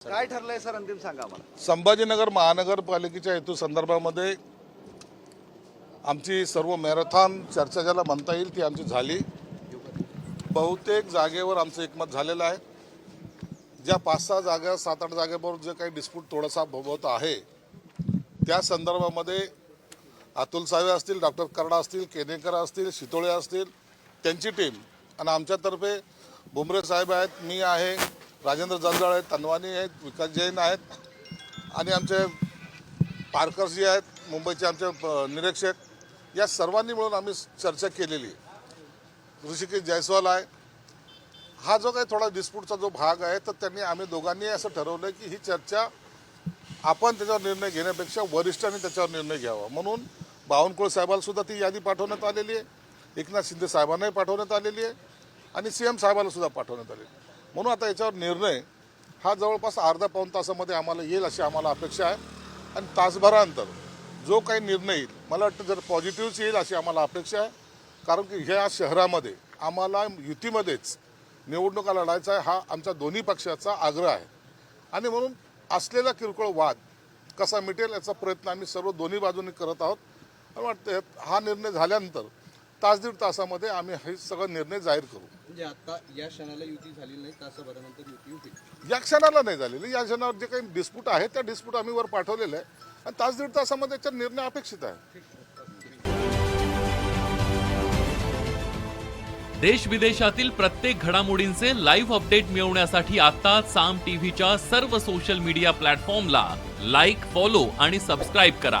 काय ठरलंय सर अंतिम सांगा आम्हाला? संभाजीनगर महानगरपालिकेच्या हेतू संदर्भामध्ये आमची सर्व मॅरेथॉन चर्चा ज्याला म्हणता येईल ती आमची झाली. बहुतेक जागेवर आमचं एकमत झालेलं आहे. ज्या पाच सहा जागा सात आठ जागेवर जे काही डिस्प्यूट थोडासा भोगवत आहे त्या संदर्भामध्ये अतुल सावे असतील डॉक्टर कर्डा असतील केनेकर असतील शितोळे असतील त्यांची टीम आणि आमच्यातर्फे बुमरे साहेब आहेत मी आहे राजेंद्र जंजाळ आहेत तनवानी आहेत विकास जैन आहेत आणि आमचे पारकर्स जे आहेत मुंबईचे आमचे निरीक्षक या सर्वांनी मिळून आम्ही चर्चा केलेली. आहे ऋषिकेश जयस्वाल आहे. हा जो काही थोडा डिस्प्यूटचा जो भाग आहे तर त्यांनी आम्ही दोघांनी असं ठरवलं की ही चर्चा आपण त्याच्यावर निर्णय घेण्यापेक्षा वरिष्ठांनी त्याच्यावर निर्णय घ्यावा. म्हणून बावनकुळ साहेबालासुद्धा ती यादी पाठवण्यात आलेली आहे. एकनाथ शिंदे साहेबांनाही पाठवण्यात आलेली आहे. आणि सी एम साहेबालासुद्धा पाठवण्यात आलेली आहे. म्हणून आता याच्यावर निर्णय हा जवळपास अर्धा पाऊण तासामध्ये आम्हाला येईल अशी आम्हाला अपेक्षा आहे. आणि तासभरानंतर जो काही निर्णय येईल मला वाटतं जर पॉझिटिव्हच येईल अशी आम्हाला अपेक्षा आहे. कारण की ह्या शहरामध्ये आम्हाला युतीमध्येच निवडणुका लढायचा आहे हा आमच्या दोन्ही पक्षाचा आग्रह आहे. आणि म्हणून असलेला किरकोळ वाद कसा मिटेल याचा प्रयत्न आम्ही सर्व दोन्ही बाजूंनी करत आहोत. मला वाटतं हा निर्णय झाल्यानंतर तास दीड तासामध्ये आम्ही हे सगळं निर्णय जाहीर करू. म्हणजे आता या क्षणाला युती झालेली नाही तासाभरानंतर युती होईल या क्षणाला नाही झालेली. या क्षणावर जे काही डिस्प्यूट आहे त्या डिस्प्यूट आम्ही वर पाठवलेलं आहे. आणि तास दीड तासामध्ये याचा निर्णय अपेक्षित आहे. देश विदेशातील प्रत्येक घडामोडींचे लाईव्ह अपडेट मिळवण्यासाठी आता साम टीव्हीच्या सर्व सोशल मीडिया प्लॅटफॉर्मला लाईक फॉलो आणि सबस्क्राईब करा.